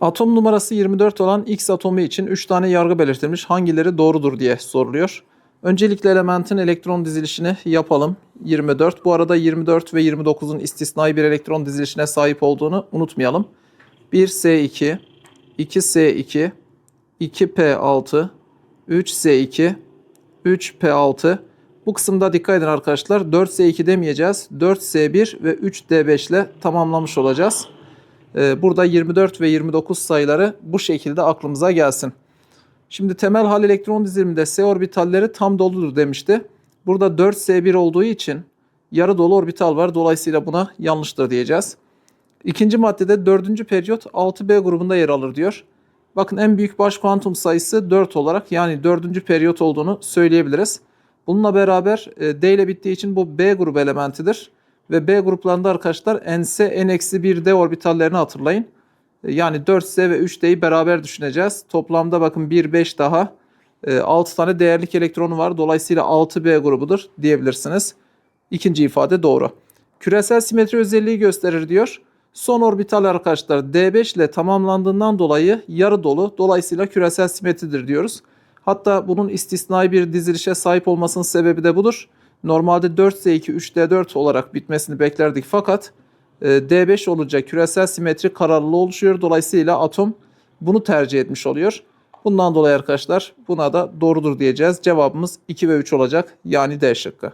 Atom numarası 24 olan X atomu için 3 tane yargı belirtilmiş. Hangileri doğrudur diye soruluyor. Öncelikle elementin elektron dizilişini yapalım. 24. Bu arada 24 ve 29'un istisnai bir elektron dizilişine sahip olduğunu unutmayalım. 1S2, 2S2, 2P6, 3S2, 3P6. Bu kısımda dikkat edin arkadaşlar. 4S2 demeyeceğiz. 4S1 ve 3D5 ile tamamlamış olacağız. Ee, Burada 24 ve 29 sayıları bu şekilde aklımıza gelsin. Şimdi temel hal elektron diziliminde S orbitalleri tam doludur demişti. Burada 4S1 olduğu için yarı dolu orbital var. Dolayısıyla buna yanlıştır diyeceğiz. İkinci maddede dördüncü periyot 6B grubunda yer alır diyor. Bakın en büyük baş kuantum sayısı 4 olarak yani dördüncü periyot olduğunu söyleyebiliriz. Bununla beraber e, D ile bittiği için bu B grubu elementidir. Ve B gruplarında arkadaşlar NS, N-1D orbitallerini hatırlayın. E, Yani 4S ve 3D'yi beraber düşüneceğiz. Toplamda bakın 1, 5 daha 6 tane değerlik elektronu var. Dolayısıyla 6B grubudur diyebilirsiniz. İkinci ifade doğru. Küresel simetri özelliği gösterir diyor. Son orbital arkadaşlar D5 ile tamamlandığından dolayı yarı dolu. Dolayısıyla küresel simetridir diyoruz. Hatta bunun istisnai bir dizilişe sahip olmasının sebebi de budur. Normalde 4S2, 3D4 olarak bitmesini beklerdik fakat e, D5 olunca küresel simetri kararlılığı oluşuyor. Dolayısıyla atom bunu tercih etmiş oluyor. Bundan dolayı arkadaşlar buna da doğrudur diyeceğiz. Cevabımız 2 ve 3 olacak. Yani D şıkkı.